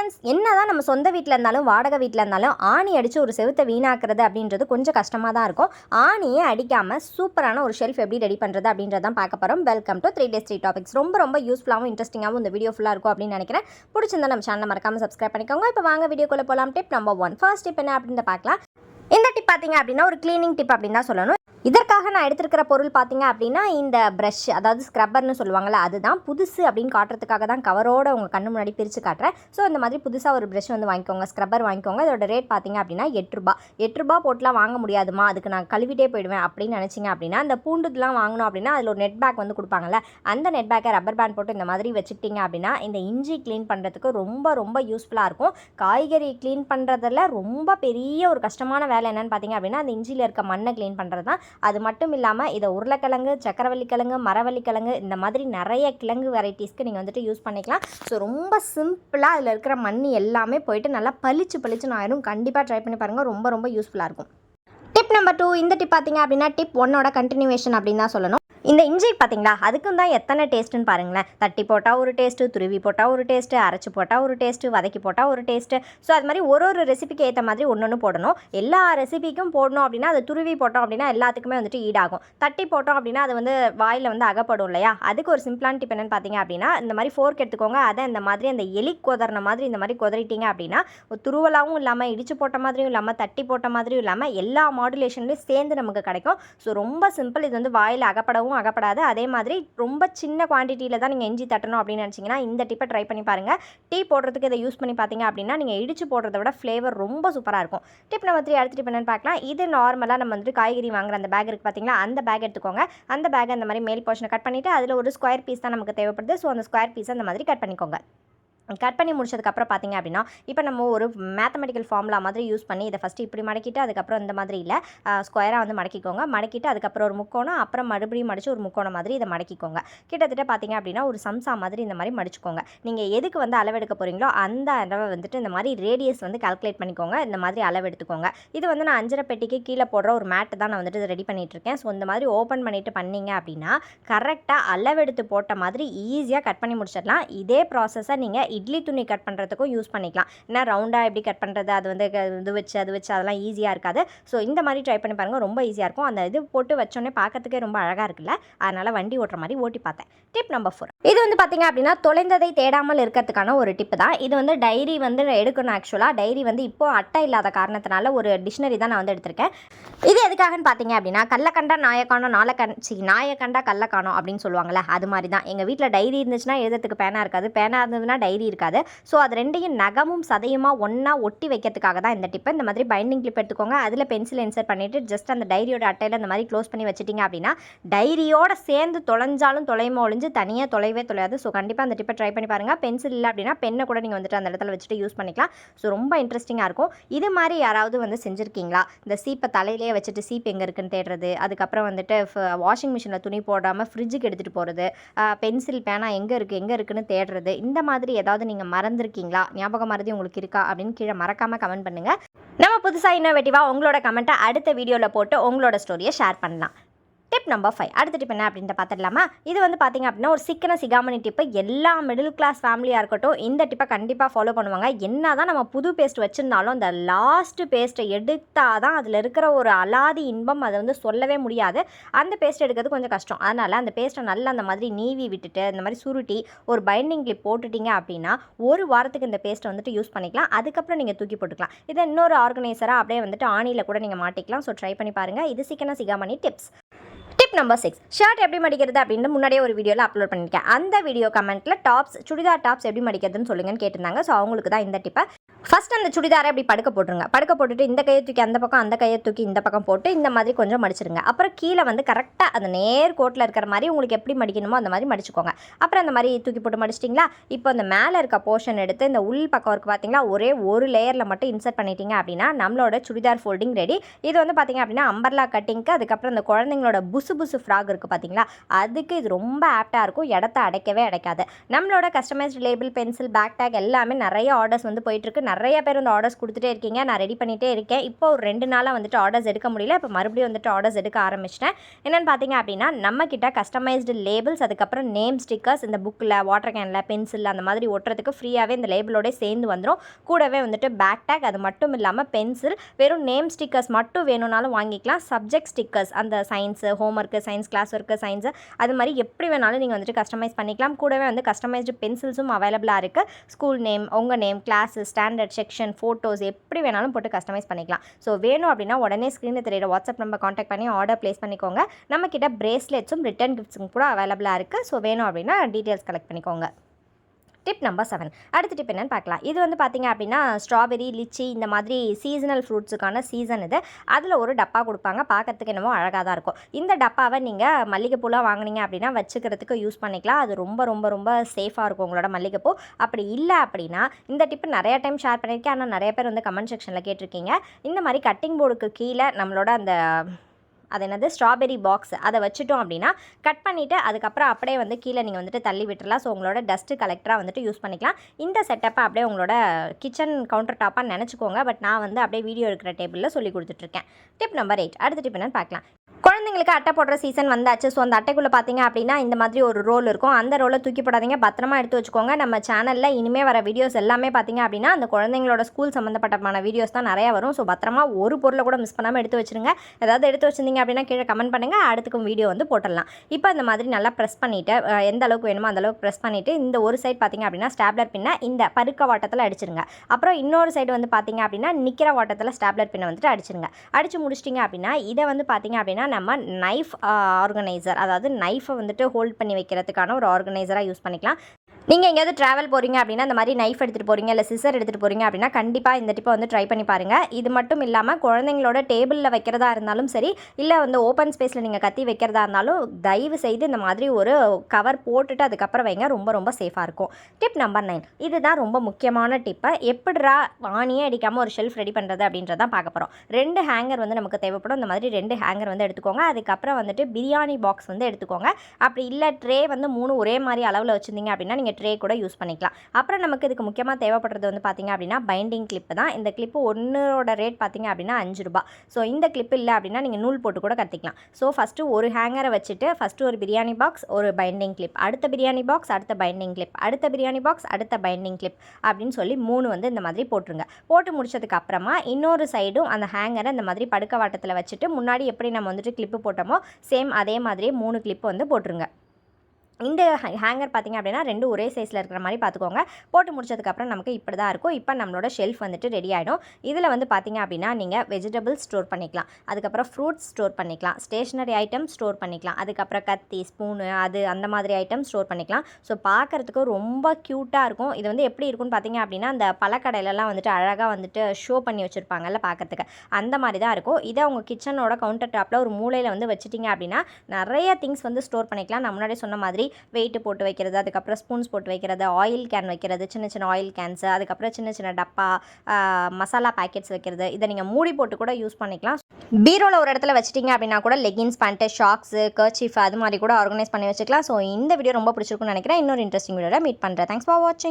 Friends என்னதான் நம்ம சொந்த வீட்டில் இருந்தாலும் வாடகை வீட்டில் இருந்தாலும் ஆணி அடித்து ஒரு செவுத்தை வீணாக்குறது அப்படின்றது கொஞ்சம் கஷ்டமாக தான் இருக்கும். ஆணியை அடிக்காமல் சூப்பரான ஒரு ஷெல்ஃப் எப்படி ரெடி பண்ணுறது அப்படின்றத தான் பார்க்க போகிறோம் welcome to three days three topics ரொம்ப ரொம்ப யூஸ்ஃபுல்லாகவும் இன்ட்ரெஸ்டிங்காகவும் இந்த வீடியோ ஃபுல்லாக இருக்கும் அப்படின்னு நினைக்கிறேன். பிடிச்சிருந்தா நம்ம சேனலை மறக்காமல் சப்ஸ்கிரைப் பண்ணிக்கோங்க. இப்போ வாங்க வீடியோக்குள்ளே போகலாம் tip number one first tip என்ன அப்படின்னு பார்க்கலாம். பார்த்தீங்க அப்படின்னா ஒரு க்ளீனிங் டிப் அப்படின்னு தான் சொல்லணும். இதற்காக நான் எடுத்திருக்கிற பொருள் பார்த்தீங்க அப்படின்னா இந்த ப்ரஷ் அதாவது ஸ்க்ரப்பர்னு சொல்லுவாங்கள்ல அதுதான். புதுசு அப்படின்னு காட்டுறதுக்காக தான் கவரோட உங்கள் கண்ணு முன்னாடி பிரித்து காட்டுறேன். ஸோ இந்த மாதிரி புதுசாக ஒரு ப்ரஷ் வந்து வாங்கிக்கோங்க ஸ்க்ரப்பர் வாங்கிக்கோங்க. இதோட ரேட் பார்த்தீங்க அப்படின்னா எட்டு ரூபா. எட்டு ரூபா போட்டுலாம் வாங்க முடியாதுமா அதுக்கு நான் கழுவிட்டே போயிடுவேன் அப்படின்னு நினச்சிங்க அப்படின்னா அந்த பூண்டுலாம் வாங்கணும் அப்படின்னா அதில் ஒரு நெட் பேக் வந்து கொடுப்பாங்கல்ல அந்த நெட் பேக்கை ரப்பர் பேண்ட் போட்டு இந்த மாதிரி வச்சுட்டிங்க அப்படின்னா இந்த இஞ்சி க்ளீன் பண்ணுறதுக்கு ரொம்ப ரொம்ப யூஸ்ஃபுல்லாக இருக்கும். காய்கறி க்ளீன் பண்ணுறதில் ரொம்ப பெரிய ஒரு கஷ்டமான வேலை என்னென்னு பார்த்தீங்க அப்படின்னா அந்த இஞ்சியில் இருக்க மண்ணை க்ளீன் பண்ணுறது தான். அது மட்டும் இல்லாமல் இதை உருளைக்கிழங்கு சக்கரவள்ளி கிழங்கு மரவள்ளி கிழங்கு இந்த மாதிரி நிறைய கிழங்கு வெரைட்டிஸ்க்கு நீங்கள் வந்துட்டு யூஸ் பண்ணிக்கலாம். ஸோ ரொம்ப சிம்பிளாக அதில் இருக்கிற மண் எல்லாமே போயிட்டு நல்லா பளிச்சு பளிச்சுன்னு ஆயிரும். கண்டிப்பாக ட்ரை பண்ணி பாருங்கள் ரொம்ப ரொம்ப யூஸ்ஃபுல்லாக இருக்கும். டிப் நம்பர் டூ இந்த டிப் பார்த்தீங்க அப்படின்னா டிப் ஒன்னோட கண்டினியூவேஷன் அப்படின்னு தான் சொல்லணும். இந்த இஞ்சி பார்த்தீங்களா அதுக்கும் தான் எத்தனை டேஸ்ட்டுன்னு பாருங்களேன். தட்டி போட்டால் ஒரு டேஸ்ட்டு துருவி போட்டால் ஒரு டேஸ்ட்டு அரைச்சி போட்டால் ஒரு டேஸ்ட்டு வதக்கி போட்டால் ஒரு டேஸ்ட்டு ஸோ அது மாதிரி ஒரு ஒரு ரெசிபிக்கு ஏற்ற மாதிரி ஒன்று ஒன்று போடணும். எல்லா ரெசிபிக்கும் போடணும் அப்படின்னா அது துருவி போட்டோம் அப்படின்னா எல்லாத்துக்குமே வந்துட்டு ஈடாகும். தட்டி போட்டோம் அப்படின்னா அது வந்து வாயில் வந்து அகப்படும் இல்லையா? அதுக்கு ஒரு சிம்பிளான டிப் என்னன்னு பார்த்தீங்க அப்படின்னா இந்த மாதிரி ஃபோர்க் எடுத்துக்கோங்க. அதை இந்த மாதிரி அந்த எலி கொதறின மாதிரி இந்த மாதிரி கொதறிட்டீங்க அப்படின்னா ஒரு துருவலாகவும் இல்லாமல் இடிச்சு போட்ட மாதிரியும் இல்லாமல் தட்டி போட்ட மாதிரியும் இல்லாமல் எல்லா மாடுலேஷன்லையும் சேர்ந்து நமக்கு கிடைக்கும். ஸோ ரொம்ப சிம்பிள் இது வந்து வாயில் அகப்படவும் அகப்படாது. அதே மாதிரி ரொம்ப சின்ன குவான்டிட்டியில் தான் நீங்கள் இஞ்சி தட்டணும் அப்படின்னு நினச்சிங்கன்னா இந்த டிப்பை ட்ரை பண்ணி பாருங்கள் டீ போடுறதுக்கு இதை யூஸ் பண்ணி பார்த்தீங்க அப்படின்னா நீங்கள் இடிச்சு போடுறத விட ஃப்ளேவர் ரொம்ப சூப்பராக இருக்கும். டிப் நம்ம த்ரீ அடுத்த டிப் என்னென்னு பார்க்கலாம். இது நார்மலாக நம்ம வந்துட்டு காய்கறி வாங்குற அந்த பேக் இருக்குது பார்த்தீங்களா அந்த பேக் எடுத்துக்கோங்க. அந்த பேக் அந்த மாதிரி மேல் போர்ஷனை கட் பண்ணிவிட்டு அதில் ஒரு ஸ்கொயர் பீஸ் தான் நமக்கு தேவைப்படுது. ஸோ அந்த ஸ்கொயர் பீஸ் அந்த மாதிரி கட் பண்ணிக்கோங்க. கட் பண்ணி முடிச்சதுக்கப்புறம் பார்த்தீங்க அப்படின்னா இப்போ நம்ம ஒரு மேத்தமெட்டிக்கல் ஃபார்முலா மாதிரி யூஸ் பண்ணி இதை ஃபஸ்ட்டு இப்படி மடக்கிட்டு அதுக்கப்புறம் இந்த மாதிரி இல்லை ஸ்கொயராக வந்து மடக்கிக்கோங்க. மடக்கிட்டு அதுக்கப்புறம் ஒரு முக்கோணம் அப்புறம் மறுபடியும் மடித்து ஒரு முக்கோணம் மாதிரி இதை மடக்கிக்கோங்க. கிட்டத்தட்ட பார்த்தீங்க அப்படின்னா ஒரு சம்சா மாதிரி இந்த மாதிரி மடிச்சுக்கோங்க. நீங்கள் எதுக்கு வந்து அளவெடுக்க போகிறீங்களோ அந்த அளவை வந்துட்டு இந்த மாதிரி ரேடியஸ் வந்து கால்குலேட் பண்ணிக்கோங்க. இந்த மாதிரி அளவு எடுத்துக்கோங்க இது வந்து நான் அஞ்சரை பெட்டிக்கு கீழே போடுற ஒரு மேட்டு தான் நான் வந்துட்டு ரெடி பண்ணிட்டு இருக்கேன். ஸோ இந்த மாதிரி ஓப்பன் பண்ணிட்டு பண்ணீங்க அப்படின்னா கரெக்டாக அளவெடுத்து போட்ட மாதிரி ஈஸியாக கட் பண்ணி முடிச்சிடலாம். இதே ப்ராசஸை நீங்கள் இட்லி துணி கட் பண்ணுறதுக்கும் யூஸ் பண்ணிக்கலாம். ஏன்னா ரவுண்டாக எப்படி கட் பண்ணுறது அது வந்து இது வச்சு அது வச்சு அதெல்லாம் ஈஸியாக இருக்காது. ஸோ இந்த மாதிரி ட்ரை பண்ணி பாருங்கள் ரொம்ப ஈஸியாக இருக்கும். அந்த இது போட்டு வச்சோன்னே பார்க்கறதுக்கே ரொம்ப அழகாக இருக்குல்ல? அதனால் வண்டி ஓட்டுற மாதிரி ஓட்டி பார்த்தேன். டிப் நம்பர் ஃபோர் இது வந்து பார்த்தீங்க அப்படின்னா தொலைந்ததை தேடாமல் இருக்கிறதுக்கான ஒரு டிப்பு தான். இது வந்து டைரி வந்து எடுக்கணும் ஆக்சுவலாக டைரி வந்து இப்போ அட்டை இல்லாத காரணத்தினால ஒரு டிக்ஷனரி தான் நான் வந்து எடுத்திருக்கேன். இது எதுக்காகன்னு பார்த்தீங்க அப்படின்னா கள்ளக்கண்டா நாயக்கானோ நாளக்கண் சி நாயக்கண்டா கள்ளக்கானோ அப்படின்னு சொல்லுவாங்கள்ல அது மாதிரி தான். எங்கள் வீட்டில் டைரி இருந்துச்சுன்னா எழுதுறதுக்கு பேனா இருக்காது. பேனா இருந்ததுன்னா டைரி இருக்காது. ஸோ அது ரெண்டையும் நகமும் சதையுமா ஒன்றா ஒட்டி வைக்கிறதுக்காக தான் இந்த டிப்பை இந்த மாதிரி பைண்டிங் கிளிப் எடுத்துக்கோங்க. அதில் பென்சில் இன்சர்ட் பண்ணிவிட்டு ஜஸ்ட் அந்த டைரியோட அட்டையில் இந்த மாதிரி க்ளோஸ் பண்ணி வச்சிட்டிங்க அப்படின்னா டைரியோட சேர்ந்து தொலைஞ்சாலும் தொலைமா ஒழிஞ்சு தனியாக தொலைவே தொலையாது. ஸோ கண்டிப்பாக அந்த டிப்பை ட்ரை பண்ணி பாருங்கள் பென்சில் இல்லை அப்படின்னா பெண்ணை கூட நீங்கள் வந்துட்டு அந்த இடத்துல வச்சுட்டு யூஸ் பண்ணிக்கலாம். ஸோ ரொம்ப இன்ட்ரெஸ்டிங்காக இருக்கும். இது மாதிரி யாராவது வந்து செஞ்சுருக்கீங்களா? இந்த சீப்பை தலையிலேயே வச்சுட்டு சீப் எங்கே இருக்குன்னு தேடுறது அதுக்கப்புறம் வந்துட்டு வாஷிங் மிஷினில் துணி போடாமல் ஃப்ரிட்ஜுக்கு எடுத்துகிட்டு போகிறது பென்சில் பேனா எங்கே இருக்குது எங்கே இருக்குன்னு தேடுறது இந்த மாதிரி ஏதாவது நீங்கள் மறந்துருக்கீங்களா? ஞாபகம் மறதி உங்களுக்கு இருக்கா? அப்படின்னு கீழே மறக்காமல் கமெண்ட் பண்ணுங்கள் நம்ம புதுசாக இன்னோவேட்டிவாக உங்களோட கமெண்ட்டை அடுத்த வீடியோவில் போட்டு உங்களோட ஸ்டோரியை ஷேர் பண்ணலாம். டிப் நம்பர் ஃபைவ் அடுத்த டிப் என்ன அப்படின்ட்டு பார்த்துடலாமா? இது வந்து பார்த்திங்க அப்படின்னா ஒரு சிக்கன சிகாமணி டிப்பு எல்லா மிடில் கிளாஸ் ஃபேமிலியாக இருக்கட்டும் இந்த டிப்பை கண்டிப்பாக ஃபாலோ பண்ணுவாங்க. என்ன தான் நம்ம புது பேஸ்ட் வச்சுருந்தாலும் அந்த லாஸ்ட்டு பேஸ்ட்டை எடுத்தால் தான் அதில் இருக்கிற ஒரு அலாதி இன்பம் அதை வந்து சொல்லவே முடியாது. அந்த பேஸ்ட் எடுக்கிறது கொஞ்சம் கஷ்டம். அதனால் அந்த பேஸ்ட்டை நல்லா அந்த மாதிரி நீவி விட்டுட்டு இந்த மாதிரி சுருட்டி ஒரு பைண்டிங் கிளிப் போட்டுட்டீங்க அப்படின்னா ஒரு வாரத்துக்கு இந்த பேஸ்ட்டை வந்துட்டு யூஸ் பண்ணிக்கலாம். அதுக்கப்புறம் நீங்கள் தூக்கி போட்டுக்கலாம். இதை இன்னொரு ஆர்கனைசராக அப்படியே வந்துட்டு ஆணியில் கூட நீங்கள் மாட்டிக்கலாம். ஸோ ட்ரை பண்ணி பாருங்கள் இது சிக்கன சிகாமணி tips tip number six shirt எப்படி மடிக்கிறது அப்படின்னு முன்னாடியே ஒரு வீடியோவில் அப்லோட் பண்ணியிருக்கேன். அந்த வீடியோ கமெண்ட்டில் டாப்ஸ் சுடிதார் டாப்ஸ் எப்படி மடிக்கிறதுன்னு சொல்லுங்கன்னு கேட்டிருந்தாங்க. ஸோ அவங்களுக்கு தான் இந்த டிப்பை ஃபர்ஸ்ட் அந்த சுடிதாரை அப்படி படுக்க போட்டுருங்க. படுக்க போட்டுட்டு இந்த கையை தூக்கி அந்த பக்கம் அந்த கையை தூக்கி இந்த பக்கம் போட்டு இந்த மாதிரி கொஞ்சம் மடிச்சிருங்க. அப்புறம் கீழே வந்து கரெக்டாக அந்த நேர் கோட்டில் இருக்கிற மாதிரி உங்களுக்கு எப்படி மடிக்கணுமோ அந்த மாதிரி மடிச்சுக்கோங்க. அப்புறம் அந்த மாதிரி தூக்கி போட்டு மடிச்சிட்டிங்களா? இப்போ அந்த மேலே இருக்க போர்ஷன் எடுத்து இந்த உள் பக்கம் இருக்கு பார்த்தீங்களா ஒரே ஒரு லேயரில் மட்டும் இன்சர்ட் பண்ணிட்டீங்க அப்படின்னா நம்மளோட சுடிதார் ஃபோல்டிங் ரெடி இது வந்து பார்த்தீங்க அப்படின்னா அம்பர்லா கட்டிங்க்கு அதுக்கப்புறம் அந்த குழந்தைங்களோட புசு புசு ஃப்ராக் இருக்குது பார்த்தீங்களா அதுக்கு இது ரொம்ப ஆப்டாக இருக்கும். இடத்த அடைக்கவே அடைக்காது. நம்மளோட customised label pencil bag tag எல்லாமே நிறைய ஆர்டர்ஸ் வந்து போயிட்டுருக்கு. நிறைய பேர் வந்து ஆர்டர்ஸ் கொடுத்துட்டே இருக்கீங்க. நான் ரெடி பண்ணிகிட்டே இருக்கேன். இப்போ ஒரு ரெண்டு நாளாக வந்துட்டு ஆர்டர்ஸ் எடுக்க முடியல. இப்போ மறுபடியும் வந்துட்டு ஆர்டர்ஸ் எடுக்க ஆரம்பிச்சிட்டேன். என்னென்னு பார்த்தீங்க அப்படின்னா நம்மக்கிட்ட கஸ்டமைஸ்டு லேபிள்ஸ் அதுக்கப்புறம் நேம் ஸ்டிக்கர்ஸ் இந்த புக்கில் வாட்டர் கேனில் பென்சில் அந்த மாதிரி ஒட்டுறதுக்கு ஃப்ரீயாகவே இந்த லேபிளோடய சேர்ந்து வந்துடும் கூடவே வந்துட்டு பேக் டேக் அது மட்டும் இல்லாமல் பென்சில் வெறும் நேம் ஸ்டிக்கர்ஸ் மட்டும் வேணும்னாலும் வாங்கிக்கலாம். சப்ஜெக்ட் ஸ்டிக்கர்ஸ் அந்த science work science class work science அது மாதிரி எப்படி வேணாலும் நீங்கள் வந்துட்டு கஸ்டமைஸ் பண்ணிக்கலாம். கூடவே வந்து கஸ்டமைஸ்டு பென்சில்ஸும் அவைலபிளாக இருக்குது ஸ்கூல் நேம் உங்கள் name class standard section photos எப்படி வேணாலும் போட்டு கஸ்டமைஸ் பண்ணிக்கலாம். ஸோ வேணும் அப்படின்னா உடனே ஸ்க்ரீனில் தெரியுற வாட்ஸ்அப் நம்பர் காண்டாக்ட் பண்ணி ஆர்டர் ப்ளேஸ் பண்ணிக்கோங்க. நம்மக்கிட்ட பிரேஸ்லெட்ஸும் ரிட்டன் கிஃப்ட்ஸும் கூட அவைலபிளாக இருக்குது ஸோ வேணும் அப்படின்னா டீட்டெயில்ஸ் கலெக்ட் பண்ணிக்கோங்க. டிப் நம்பர் செவன் அடுத்த டிப் என்னன்னு பார்க்கலாம். இது வந்து பார்த்தீங்க அப்படின்னா ஸ்ட்ராபெரி லிச்சி இந்த மாதிரி சீசனல் ஃப்ரூட்ஸுக்கான சீசன் இது. அதில் ஒரு டப்பா கொடுப்பாங்க. பார்க்கறதுக்கு என்னமோ அழகாக தான் இருக்கும். இந்த டப்பாவை நீங்கள் மல்லிகைப்பூலாம் வாங்குனீங்க அப்படின்னா வச்சுக்கிறதுக்கு யூஸ் பண்ணிக்கலாம். அது ரொம்ப ரொம்ப ரொம்ப சேஃபாக இருக்கும் உங்களோட மல்லிகைப்பூ. அப்படி இல்லை அப்படின்னா இந்த டிப் நிறைய டைம் ஷேர் பண்ணியிருக்கேன். ஆனால் நிறைய பேர் வந்து கமெண்ட் செக்ஷனில் கேட்டிருக்கீங்க. இந்த மாதிரி கட்டிங் போர்டுக்கு கீழே நம்மளோட அந்த அது என்னது? ஸ்ட்ராபெரி பாக்ஸ் அதை வச்சுட்டோம் அப்படின்னா கட் பண்ணிவிட்டு அதுக்கப்புறம் அப்படியே வந்து கீழே நீங்கள் வந்துட்டு தள்ளி விட்டுறலாம். ஸோ உங்களோட டஸ்ட்டு கலெக்டராக வந்துட்டு யூஸ் பண்ணிக்கலாம். இந்த செட்டப்பை அப்படியே உங்களோட கிச்சன் கவுண்டர் டாப்பாக நினச்சிக்கோங்க. பட் நான் வந்து அப்படியே வீடியோ இருக்கிற டேபிளில் சொல்லி கொடுத்துட்ருக்கேன் டிப் நம்பர் எயிட் அடுத்த டிப் என்னன்னு பார்க்கலாம். குழந்தைங்களுக்கு அட்டை போடுற சீசன் வந்தாச்சு. ஸோ அந்த அட்டைக்குள்ளே பார்த்தீங்க அப்படின்னா இந்த மாதிரி ஒரு ரோல் இருக்கும். அந்த ரோலை தூக்கி போடாதீங்க. பத்திரமா எடுத்து வச்சுக்கோங்க. நம்ம சேனலில் இனிமேல் வர வீடியோஸ் எல்லாமே பார்த்தீங்க அப்படின்னா அந்த குழந்தைங்களோட ஸ்கூல் சம்மந்தப்பட்டமான வீடியோஸ் தான் நிறையா வரும். ஸோ பத்திரமா ஒரு பொருளை கூட மிஸ் பண்ணாமல் எடுத்து வச்சிருங்க. ஏதாவது எடுத்து வச்சிருந்தீங்க அப்படின்னா கீழே கமெண்ட் பண்ணுங்கள் அடுத்துக்கும் வீடியோ வந்து போட்டுடலாம். இப்போ இந்த மாதிரி நல்லா ப்ரெஸ் பண்ணிவிட்டு எந்த அளவுக்கு வேணுமோ அந்த அளவுக்கு ப்ரெஸ் பண்ணிவிட்டு இந்த ஒரு சைட் பார்த்தீங்க அப்படின்னா ஸ்டாப்லர் பின்ன இந்த பருக்க வாட்டத்தில் அடிச்சிருங்க. அப்புறம் இன்னொரு சைடு வந்து பார்த்தீங்க அப்படின்னா நிற்கிற வாட்டத்தில் ஸ்டாப்லர் பின்னை வந்துட்டு அடிச்சிருங்க. அடிச்சு முடிச்சிட்டிங்க அப்படின்னா இதை வந்து பார்த்தீங்க அப்படின்னா நம்ம நைஃப் ஆர்கனைசர் அதாவது நைஃபை வந்துட்டு ஹோல்ட் பண்ணி வைக்கிறதுக்கான ஒரு ஆர்கனைசராக யூஸ் பண்ணிக்கலாம். நீங்கள் எங்கேயாவது ட்ராவல் போகிறீங்க அப்படின்னா இந்த மாதிரி நைஃப் எடுத்துகிட்டு போகிறீங்க இல்லை சிசர் எடுத்துகிட்டு போகிறீங்க அப்படின்னா கண்டிப்பாக இந்த டிப்பை வந்து ட்ரை பண்ணி பாருங்கள் இது மட்டும் இல்லாமல் குழந்தைங்களோட டேபிளில் வைக்கிறதா இருந்தாலும் சரி இல்லை வந்து ஓப்பன் ஸ்பேஸில் நீங்கள் கத்தி வைக்கிறதா இருந்தாலும் தயவு செய்து இந்த மாதிரி ஒரு கவர் போட்டுட்டு அதுக்கப்புறம் வைங்க. ரொம்ப ரொம்ப சேஃபாக இருக்கும். டிப் நம்பர் நைன் இதுதான் ரொம்ப முக்கியமான டிப்பை எப்படிரா வாணியே அடிக்காமல் ஒரு ஷெல்ஃப் ரெடி பண்ணுறது அப்படின்றதான் பார்க்க போகிறோம் ரெண்டு ஹேங்கர் வந்து நமக்கு தேவைப்படும். இந்த மாதிரி ரெண்டு ஹேங்கர் வந்து எடுத்துக்கோங்க. அதுக்கப்புறம் வந்துட்டு பிரியாணி பாக்ஸ் வந்து எடுத்துக்கோங்க. அப்படி இல்லை ட்ரே வந்து மூணு ஒரே மாதிரி அளவில் வச்சுருந்தீங்க அப்படின்னா நீங்கள் ட்ரே கூட யூஸ் பண்ணிக்கலாம். அப்புறம் நமக்கு இதுக்கு முக்கியமாக தேவைப்படுறது வந்து பார்த்திங்க அப்படின்னா பைண்டிங் கிளிப்பு தான். இந்த கிளிப்பு ஒன்றோட ரேட் பார்த்திங்க அப்படின்னா அஞ்சு ரூபா ஸோ இந்த கிளிப் இல்லை அப்படின்னா நீங்கள் நூல் போட்டு கூட கற்றுக்கலாம் ஸோ ஃபஸ்ட்டு ஒரு ஹேங்கரை வச்சுட்டு ஃபஸ்ட்டு ஒரு பிரியாணி பாக்ஸ் ஒரு பைண்டிங் கிளிப் அடுத்த பிரியாணி பாக்ஸ் அடுத்த பைண்டிங் கிளிப் அடுத்த பிரியாணி பாக்ஸ் அடுத்த பைண்டிங் கிளிப் அப்படின்னு சொல்லி மூணு வந்து இந்த மாதிரி போட்டுருங்க. போட்டு முடிச்சதுக்கு அப்புறமா இன்னொரு சைடும் அந்த ஹேங்கரை இந்த மாதிரி படுக்க வாட்டத்தில் வச்சுட்டு முன்னாடி எப்படி நம்ம வந்துட்டு கிளிப்பு போட்டோமோ சேம் அதே மாதிரியே மூணு கிளிப்பு வந்து போட்டுருங்க. இந்த ஹேங்கர் பார்த்திங்க அப்படின்னா ரெண்டு ஒரே சைஸில் இருக்கிற மாதிரி பார்த்துக்கோங்க. போட்டு முடிச்சதுக்கப்புறம் நமக்கு இப்படி தான் இருக்கும். இப்போ நம்மளோட ஷெல்ஃப் வந்துட்டு ரெடி ஆகிடும் இதில் வந்து பார்த்திங்க அப்படின்னா நீங்கள் வெஜிடபிள்ஸ் ஸ்டோர் பண்ணிக்கலாம். அதுக்கப்புறம் ஃப்ரூட்ஸ் ஸ்டோர் பண்ணிக்கலாம். ஸ்டேஷ்னரி ஐட்டம் ஸ்டோர் பண்ணிக்கலாம். அதுக்கப்புறம் கத்தி ஸ்பூனு அது அந்த மாதிரி ஐட்டம் ஸ்டோர் பண்ணிக்கலாம். ஸோ பார்க்குறதுக்கு ரொம்ப க்யூட்டாக இருக்கும். இது வந்து எப்படி இருக்கும்னு பார்த்தீங்க அப்படின்னா அந்த பழக்கடையிலலாம் வந்துட்டு அழகாக வந்துட்டு ஷோ பண்ணி வச்சுருப்பாங்கல்ல பார்க்கறதுக்கு. அந்த மாதிரி தான் இருக்கும். இதை உங்கள் கிச்சனோட கவுண்டர் டாப்பில் ஒரு மூலையில் வந்து வச்சுட்டிங்க அப்படின்னா நிறைய திங்ஸ் வந்து ஸ்டோர் பண்ணிக்கலாம். நான் முன்னாடி சொன்ன மாதிரி வெயிட்டு போட்டு வைக்கிறது அதுக்கப்புறம் ஸ்பூன்ஸ் போட்டு வைக்கிறது ஆயில் கேன் வைக்கிறது சின்ன சின்ன ஆயில் கேன்ஸு அதுக்கப்புறம் சின்ன சின்ன டப்பா மசாலா பேக்கெட்ஸ் வைக்கிறது. இதை நீங்கள் மூடி போட்டு கூட யூஸ் பண்ணிக்கலாம். பீரோவில் ஒரு இடத்துல வச்சிட்டிங்க அப்படின்னா கூட லெகின்ஸ் பேண்ட்டு ஷாக்ஸு கர்ச்சீஃப் அது மாதிரி கூட ஆர்கனைஸ் பண்ணி வச்சுக்கலாம். ஸோ இந்த வீடியோ ரொம்ப பிடிச்சிருக்கும்னு நினைக்கிறேன். இன்னொரு இன்ட்ரெஸ்டிங் வீடியோவில் மீட் பண்ணுறேன் தேங்க்ஸ் ஃபார் வாட்சிங்